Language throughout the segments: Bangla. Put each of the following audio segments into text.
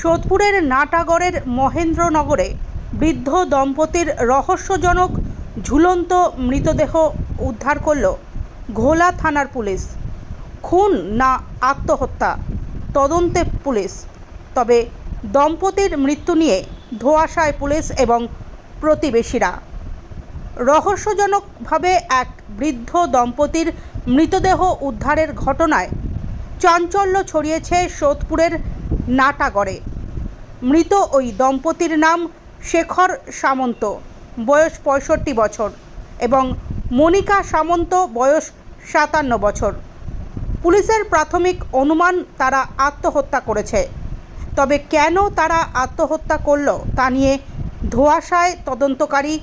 সোদপুরের নাটাগড়ের মহেন্দ্রনগরে বৃদ্ধ দম্পতির রহস্যজনক ঝুলন্ত মৃতদেহ উদ্ধার করল ঘোলা থানার পুলিশ। খুন না আত্মহত্যা? তদন্তে পুলিশ। তবে দম্পতির মৃত্যু নিয়ে ধোঁয়াশায় পুলিশ এবং প্রতিবেশীরা। রহস্যজনকভাবে এক বৃদ্ধ দম্পতির মৃতদেহ উদ্ধারের ঘটনায় চাঞ্চল্য ছড়িয়েছে সোদপুরের নাটাগড়ে মৃত ওই দম্পতির নাম শেখর সামন্ত, বয়স পঁয়ষট্টি বছর, এবং মনিকা সামন্ত, বয়স সাতান্ন বছর। পুলিশের প্রাথমিক অনুমান তারা আত্মহত্যা করেছে। তবে কেন তারা আত্মহত্যা করল তা নিয়ে ধোঁয়াশায় তদন্তকারী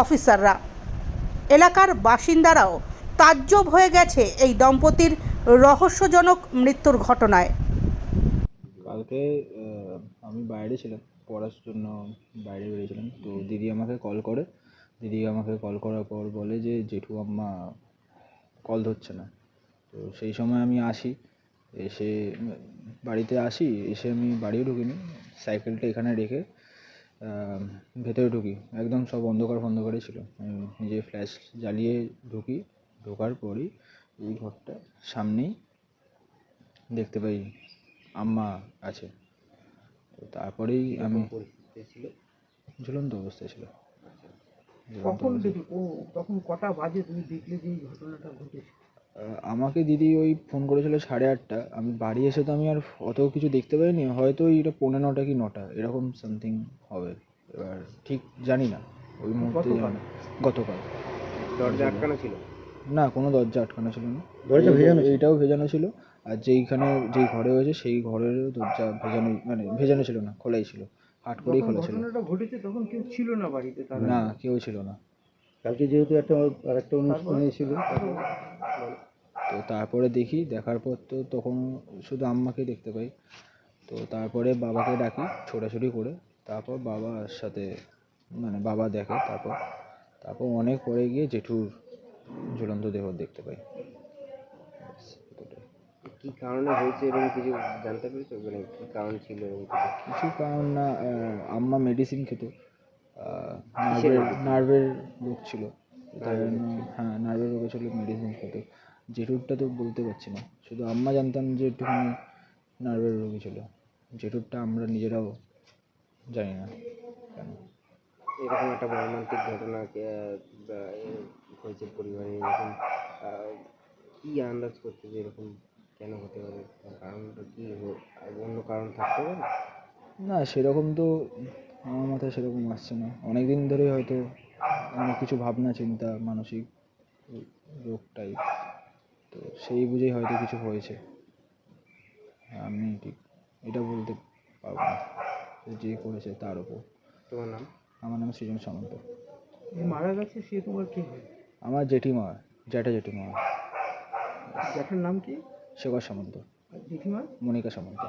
অফিসাররা। এলাকার বাসিন্দারাও তাজ্জব হয়ে গেছে এই দম্পতির রহস্যজনক মৃত্যুর ঘটনায়। কালকে আমি বাইরে ছিলাম, পড়ার জন্য বাইরে বেরিয়েছিলাম। তো দিদি আমাকে কল করে। দিদি আমাকে কল করার পর বলে যে, জেঠু আম্মা কল ধরছে না। তো সেই সময় আমি আসি, এসে বাড়িতে আসি, এসে আমি বাড়িও ঢুকিনি। সাইকেলটা এখানে রেখে ভেতরে ঢুকি। একদম সব অন্ধকার ফন্ধকারই ছিল। আমি নিজে ফ্ল্যাশ জ্বালিয়ে ঢুকি। ঢোকার পরই এই ঘরটা সামনেই দেখতে পাই। আম্মা আছে। তো তারপরেই আমি ঝুলন্ত অবস্থায় ছিল। ঝুলন্ত কখন দেখি ও তখন কটা বাজে তুমি দেখলে যে এই ঘটনাটা ঘটেছে? আমাকে দিদি ওই ফোন করেছিল সাড়ে আটটা। আমি বাড়ি এসে তো আমি আর অত কিছু দেখতে পাইনি। হয়তো এটা পৌনে নটা কি নটা এরকম সামথিং হবে। এবার ঠিক জানি না। ওই মুহূর্তে জানি গতকাল? দরজা আটকানো ছিল? না কোনো দরজা আটকানো ছিল না। দরজা ভেজানো ছিল? এইটাও ভেজানো ছিল। আর যেইখানে যেই ঘরে হয়েছে সেই ঘরেরও দরজা ভেজানো মানে ভেজানো ছিল না খোলাই ছিল। হাট করেই খোলা ছিল। ঘটনাটা ঘটেছে তখন কেউ ছিল না বাড়িতে তার না কেউ ছিল না। কালকে যেহেতু একটা আরেকটা অনুষ্ঠান ছিল তো তারপরে দেখি দেখার পর তো তখন শুধু আম্মাকে দেখতে পাই। তো তারপরে বাবাকে ডাকি ছোটাছুটি করে তারপর বাবার সাথে মানে বাবা দেখে তারপর। তারপর অনেক পরে গিয়ে জেঠুর ঝুলন্ত দেহ দেখতে পাই। কি কারণে হয়েছে এরকম কিছু জানতে পেরেছ? মানে কি কারণ ছিল এরকম কিছু? কিছু কারণ না আম্মা মেডিসিন খেত। নার্ভের নার্ভের রোগ ছিল। তাই জন্য হ্যাঁ নার্ভের রোগ ছিল মেডিসিন খেত। জেঠুরটা তো বলতে পারছি না। শুধু আম্মা জানতাম যে একটুখানি নার্ভের রোগী ছিল। জেঠুরটা আমরা নিজেরাও জানি না কেন। এরকম একটা মর্মান্তিক ঘটনা হয়েছে পরিবারে এরকম কি আন্দাজ করছে যে এরকম কেন হতে পারে? তার কারণটা কি? অন্য কারণ থাকতে পারে? না সেরকম তো আমার মাথায় সেরকম আসছে না। অনেক দিন ধরে হয়তো অনেক কিছু ভাবনা চিন্তা মানসিক রোগটাই তো সেই বুঝেই হয়তো কিছু হয়েছে। আমি ঠিক এটা বলতে পারব না যে করেছে তার উপর তোমার নাম? আমার নাম সৃজন সামন্ত। মারা গেছে সে তোমার কি হয়? আমার জেঠিমা জ্যাঠা জেঠিমা। জ্যাঠার নাম কি? শেখর সামন্ত মনিকা সামন্ত।